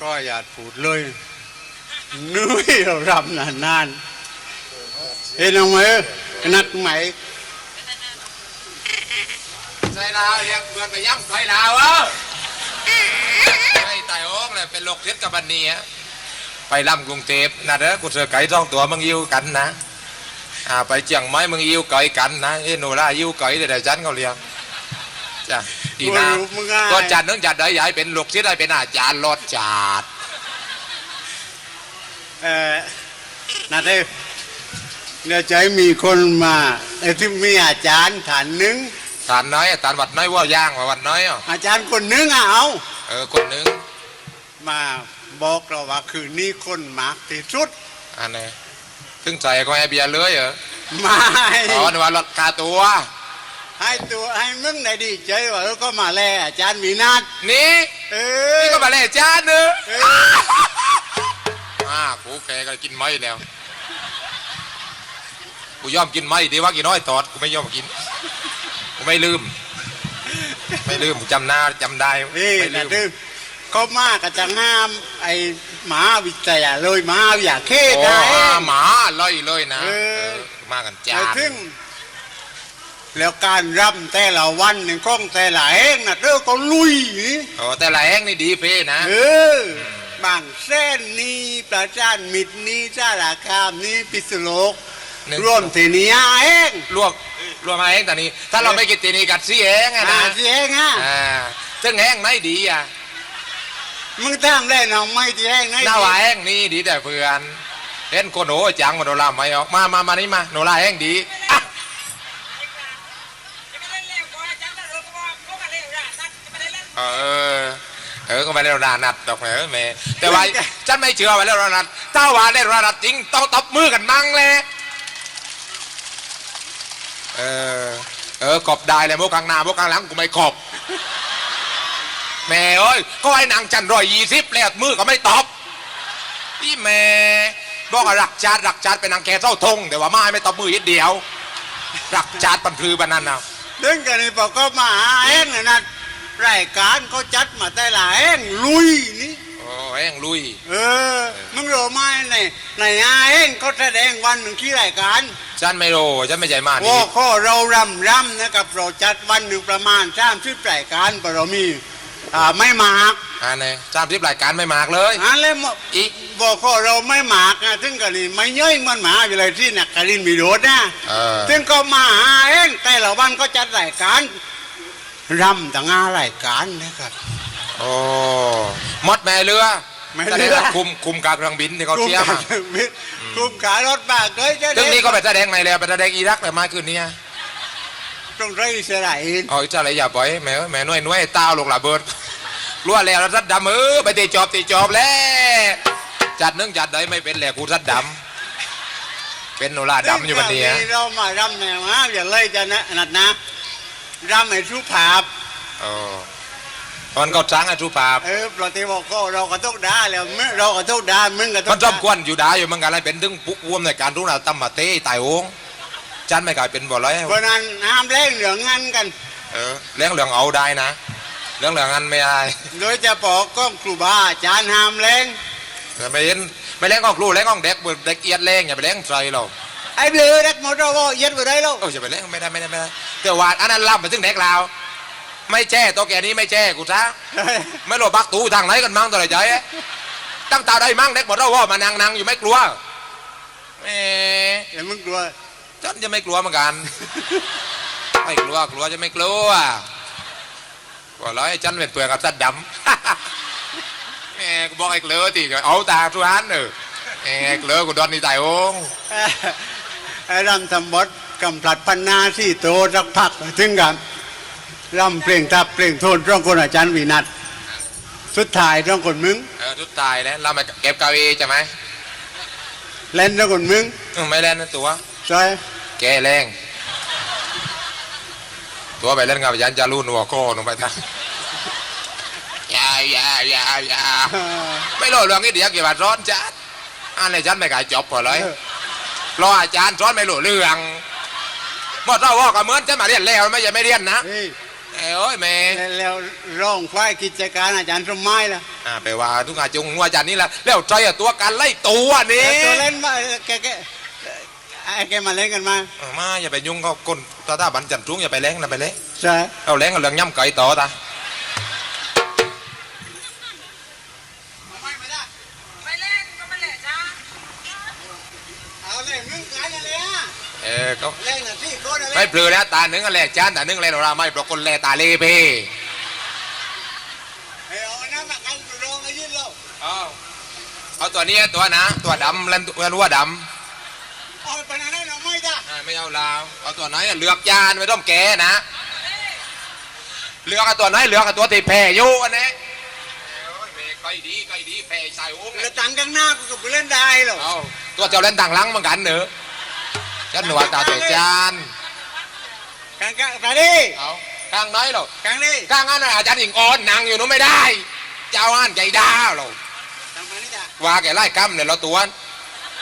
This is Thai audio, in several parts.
ก็อย่าพูดเลยนุ้ยเรารำนานนานเห็นเอาไหมนัดไหมใส่ลาวเรียังเพื่อนไปย้ำใส่ลาวเออไอ้ตายโอ๊กเลยเป็นโรคเท็ดกับบันนี้อะไปล่ำกรุงเทพนะเด้อกูเจอไก่ท้องตัวมึงยิ้วกันนะอ่าไปเจียงไม้มึงยิ้วไก่กันนะเอ้หนูล่ายิ้วไก่เดี๋ยวฉันเขาเลี้ยง จ้ะดีนะมึงง่าย ก็จัดเนื่องจัดได้ย้ายเป็นลูกศิษย์ได้เป็นอาจารย์รถจัดเออนัดเอ้ยเดี๋ยวจะให้มีคนมาไอ้ที่มีอาจารย์ฐานหนึ่งฐานน้อยฐานวัดน้อยว่าย่างว่าวัดน้อยอะอาจารย์คนหนึงอะเอา เออคนหนึงมาบอกเราว่าคืนนี้คนมากที่สุดอันนี้ถึงใจก็ให้เบียร์เลยเหรอ ไม่อ๋อนึกว่าลดค่าตัว ให้ตัวให้มึงได้ดีใจว่าเออก็มาแลอาจารย์มีนัดนี่เออนี่ก็มาเล่นจานเนอะเอออ่ากูแกก็กินไม่แล้วกูยอมกินไม่ดีว่ากินน้อยตอดกูไม่ยอมกินกูไม่ลืม ไม่ลืมกูจำหน้าจำได้นี่ไม่ลืนะมดื้อก็มากก็จะห้ามไอ้หมาวิทยาเลยหมาอย่าเข้โอ้ได้อ่าหมาเลยเลยนะเออเออมากันจาแล้วนถึง แล้วการร่ำแต่ละวันหนึ่งของแต่ละเองนะเด้อก็ลุยนี่โอ้แต่ละแห้งนี่ดีเพ่นะ เออบางเส้นนี้ประจานมิตรนี้สารคามนี้พิษณุโลกหนึ่ง รวมทีนี้เองรวมรวมมาแห้งแต่นี้ ถ้าเราไม่กินตีนี้กัดซี่แห้งอะอ่านะสิเองฮะอ่าซึ่งแห้งไม่ดีอะมึงทำได้น้องไม่ที่เองนะหน้าว่าแห้งนี่ดีแต่เพื่อนเห็นคนโหจังมาโนราไม่ออกมามามานี่มาโนราแห้งดีอะ เออ เออก็ไม่ได้รานัดดอกแหมแม่แต่ว่าฉันไม่เชื่อว่าแล้วรานัดถ้าว่าได้รานัดจริงต้องตบมือกันมั่งเลยเออ เออกบได้เลยโมกลางหน้าโมกลางหลังกูไม่กบแม่เอ้ยก็ไอ้นางจันรอยยี่สิบแล้วมือก็ไม่ตบที่แม่บอกว่ารักชาติรักชาติเป็นนางแกเจ้าทงแต่ว่าไม้ไม่ตบมืออีกเดียว รักชาติปันพลือบันนั้นนะถึงกันนี่พอก็มาหาเองนะนะ รายการเขาจัดมาแต่ละเองลุยนี่โอ้แห้งลุย เออ มึงรู้ไหมในในอาเองเขาแสดงวันหนึ่งที่รายการฉันไม่รู้ฉันไม่ใจมากว่านี่ข้อเรารำรำนะครับเราจัดวันหนึ่งประมาณสามสิบรายการเพราะเรามีอ่าไม่มากอันนี้สามสิบรายการไม่มากเลยอันเลยมอีกบอกข้อเราไม่มากนะถึงกันนี่ไม่เย้ยมันหมาอยู่เลยที่นักการินมีโดดนะเออถึงก็มาหาเองแต่ละวันก็จัดรายการ รำต่างหารายการนะครับ โอ้มดแม่เรือแม่เรือ แสดงว่าคุมคุมการเครื่องบินที่เขาเชียร์มากลุ่มขายรถบากเลยจะซึ่งนี้ก็ไปแสดงในแล้วไปแสดงอิรักแต่มาคืนนี้ต้องไรอิสราเอลอ๋อจะอะไรอย่าปล่อยแม่เอ้ยแม่น้อยน้อยตาวลงระเบิดรั่วแล้วรัดดำเออไปตีจอบตีจอบแล้วจัดนึ่งจัดได้ไม่เป็นแหละกูรัดดำเป็นโนราดำอยู่วันนี้ซึ่งเรามารำแนวนะอย่าเลยจะนะนัดนะ รำให้ทุกภาพโอ้ตอนเขาจ้างไอ้ทุภาพเออปกติบอกก็เราก็ต้องด่าแล้วมึงเราก็ต้องด่ามึงก็ต้อมันงชอบกวนอยู่ได้อยู่เหมันกันอะไรเป็นถึงปุ๊กวมในการรู้นะตั้มมาเต้ตายโองจันไม่กลายเป็นบ่ร้อยเพราะนั้นห้ามเล่นเหลืองงันกัน เออเรื่องเหลืองเอาได้นะ เรื่องเหลืองอันไม่ได้โดยจะบอกก็ครูบาอาจารย์ห้ามเล่นแต่ไม่เห็นไม่เล่นของครูเล่นของเด็กเด็กเอียดเล่งอย่าไปเล่นใส่เราไอ้เบลือเด็กหมดเราว่าเย็ดไปได้แล้ว เอออย่าไปเล่นไม่ได้ไม่ได้ไม่ได้ แต่ว่าอันนั้นล่ำไปถึงเด็กเราไม่แจ้ตัวแกนี้ไม่แจ้กูซะไม่รู้บักตูทางไหนกันมั่งตัวไหนใจตั้งตาได้มั่งเด็กหมดเราว่ามานั่งนั่งอยู่ไม่กลัวแหมเดี๋ยวมึงกลัวฉันจะไม่กลัวเหมือนกันไม่กลัวกลัวจะไม่กลัวบอกแล้วไอ้ฉันเป็นเปลือกกับสัตว์ดำแหมกูบอกไอ้เกลือตีเอาตาทุกอันเออแหมเกลือกูโดนนี่ตายโองเอ่อไอ้รำทำบด กำพลัดพันนาที่โตสักพักถึงกันรำเพลงทับเพลงโทนร้องคนอาจารย์วินัทสุดท้ายร้องคนมึงเออทุกตายแล้วเรามาเก็บเกาอี้ใช่ไหมเล่นร้องคนมึงอืมไม่เล่นนะตัวใช่แกแรงตัวไปเล่นกับยันจารุนหัวโก้ลงไปทางอยาอยาอยาอยาเออไม่รู้เรื่องนี้เดียวเกี่ยวกับร้อนจัดอันนี้ฉันไม่กล้าจบพอเลยรออาจารย์สอนไม่รู้เรื่องห มดเราว่าก็เหมือนจะมาเรียนแล้วไม่ใช่ไม่เรียนนะเฮ้ยเเอ้ยโอ้ยแม่แล้วร้องฝ่ายกิจการอาจารย์สมไม้ล่ะอ่าไปว่าทุกอาจงว่าจานนี้ละแล้วใจอะตัวการไล่ตัวนี่แล้วตัวเล่นมาแกแกไอ้แกมาเล่นกันมาเออมาอย่าไปยุ่งก็คนตาตาบันจันทรุงอย่าไปแรงนะไปเละใช่เอาแรงกับเรื่องย่ำไก่ต่อตา ไปเล่นก็มาแหละจ้า เอาเล่นมึงกันอะไรอะ เออก็ เล่นน่ะที่โคต รอะไรไม่เปลือแล้วตาหนึ่งอะไรจานตาหนึ่งอะไรเราไม่ปรากฏแลตาเลเพเอ้ยเอาอันนั้นมากันร้องเลยยืนเราเอาเอาตัวนี้ตัวนะ ตัวดำแล้วตัวรัวดเอาไปไหนได้เราไม่ได้ำอ่าไม่เอาลาวเอาตัวไหนอะเลือกจานไม่ต้องแกนะเลือกเอาตัวไหนเลือกเอาตัวที่แพ้อยู่อันนี้เอ้ยแม่ไก่ดีไก่ดีแพ้ใส่โอ้แล้วตังค์ข้างหน้ากูก็ไปเล่นได้หรอกเอาตัวเจ้าเล่นต่างหลังเหมือนกันเนอะกันหนวดตาแต่จาน กลางกลางไปดิเอาข้างไหนหรอกกลางดิข้างนั้นน่ะอาจารย์หญิงอ่อนนางอยู่นู้นไม่ได้ เจ้าอ่านใจดาวเราทำมานี่จ้ะว่าแกไล่กำเนี่ยเราตัว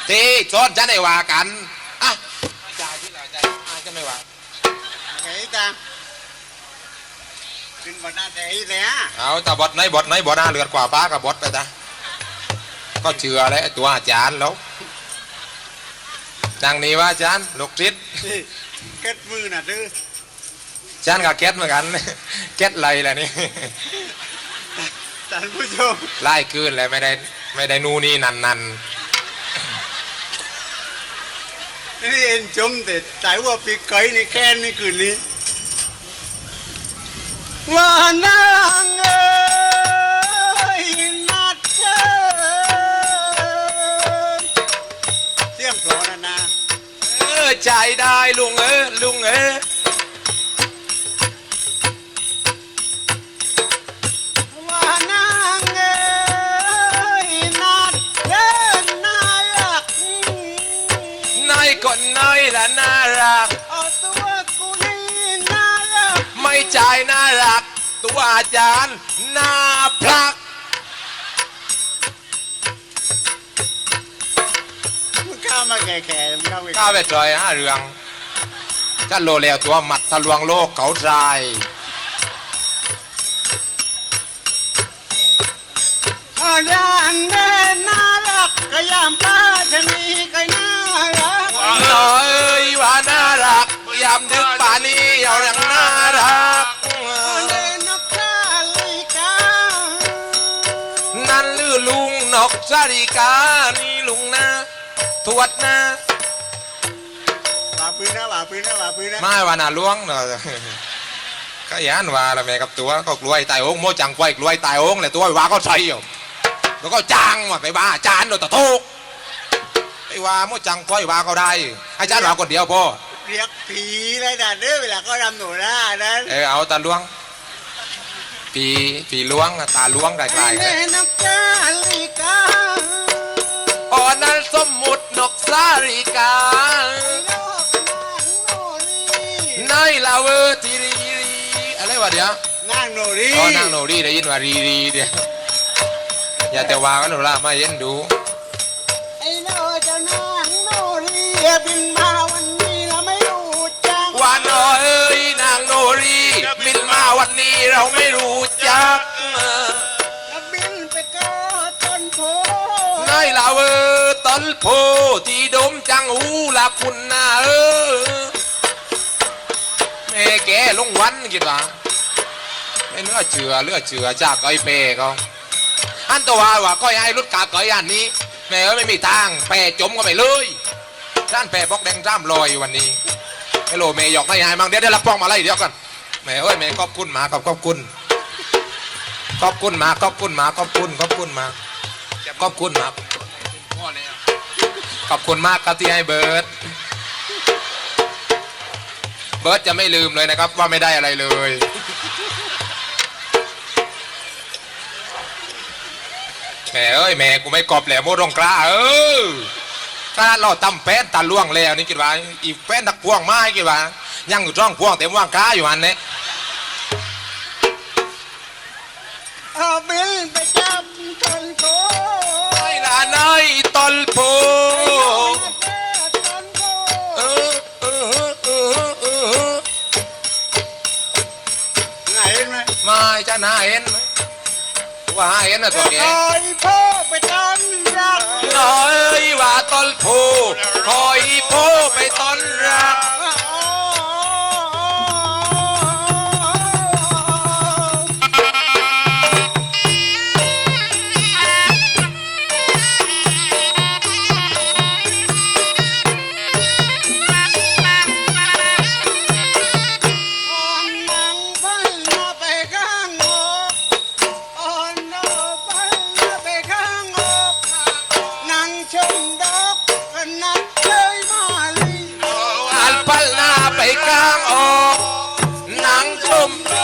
ที่ซ้อนจะได้ว่ากันอะจ่ายที่ไหนจ่ายอะจะไม่ว่าไอ้จ้ะขึ้นบนหน้าแต่ไอ้เลยฮะเอาแต่บทไหนบทไหนบทหน้าเลือดกว่าป้ากับบทไปตาก็เชื่อเลยไอ้ตัวอาจารย์แล้วดังนี้ว่าอาจารย์ลูกศิษย์นี่ เก็ดมือน่ะดื้ออาจารย์กับเก็ตเหมือนกันเก็ตอะไรล่ะนี่ท่านผู้ชมไล่คืนเลยไม่ได้ไม่ได้นู่นนี่นันนันนี่เอ็นชมแต่สายว่าปีกไก่นี่แค่นี่คืนนี้ว่านางเอ้ ใจได้ลุงเออลุงเออว่านางเอ้ยนัดเดินนารักนายคนน้อยละน่ารักเอาตัวกูนี่นารักไม่ใจน่ารัก ตัวอาจารย์น่าพลัก ข้าแก่ๆมึงเข้าไปข้าไปจอยห้าเรืองกันโลแล้วตัวหมัดทะลวงโลกเขาทรายอาจารย์เดนนารักขยามป้าชะนีก็น่ารักว่าน้อยว่าน่ารักยามดึกป่านี้เอาอย่างน่ารัก เดนนกชาลีกานั่นลือลุงนกสาริกานี่ลุงนะ ทวดนะว่าปืนนะว่าปืนนะว่าปืนนะไม่ว่าน่าล้วงเนาะก็ยานว่าละแม่กับตัวก็กล้วยตายโอ่งโมจังกล้วยกล้วยตายโอ่งเลยตัวว่าก็ใส่อยู่แล้วก็จ้างมาไปบ้าอาจารย์โดนตะทุกไอ้ว่าโมจังกล้วยว่าก็ได้อาจารย์ว่าคนเดียวพ่อเรียกผีเลยนะเด้อเวลาก็รำหนูนะนั้นเออเอาตาล้วงปีปีล้วงอะตาล้วงไกลๆเดิเลยนนกชาลีกา อ๋อนั้นสมมุตินกสาริกาโลกนางโนรีในลาเวอร์ทีรีรีอะไรวะเดี๋ยวนางโนรีอ๋อนางโนรีได้ยินว่ารีรีเดียวอย่าแต่ว่ากันหนูละมาเย็นดูไอ้โนเจ้านางโนรีบินมาวันนี้เราไม่รู้จักว่าน้อยเอ้ยนางโนรีบินมาวันนี้เราไม่รู้จักแล้วบินไปก็ต้นโพในลาเวอร์ต้ นโพที่ดมจังหูละคุณนาเออแม่แกลงวันกินว่าไม่เลือเจือเลือเจือจากไอ้เปเขาอันตัวว่าก็ให้รุดกาเกยอันนี้แม่เอ้ยไม่มีทางแป้จมก็ไปเลยด้านแป้บอกแดงจ้ำลอยอยู่วันนี้ไอ้โลแม่หยอกไม่ให้มั่งเดี๋ยวได้รับป้องมาไล่เดี๋ยวกันแม่เอ้ยแม่ขอบคุณหมาขอบขอบคุณขอบคุณหมาขอบคุณหมาขอบคุณขอบคุณหมาขอบคุณหมา ขอบคุณมากครับที่ให้เบิร์ดเบิร์ดจะไม่ลืมเลยนะครับว่าไม่ได้อะไรเลย แม่เอ้ยแม่กูไม่กอบแหลมโมรงกล้าเออขนาดเราตำแป้นตาล่วงแล้วนี่คิดว่า อีกแป้นตักพวงไม้คิดว่า ยังอยู่จ้องพวงเต็มว่างกล้าอยู่อันนี้เอาบินไปจับต้นโพไอ้ลาในตอลโพ มาจะหน้าเห็นว่าหาเห็นนะตัวแก ยพ่อไปตอนรัก น้อยว่าตอนผูคอยโพไปตอนรัก อันปัลนาไปกลางออกนังชมดอกอาดมาม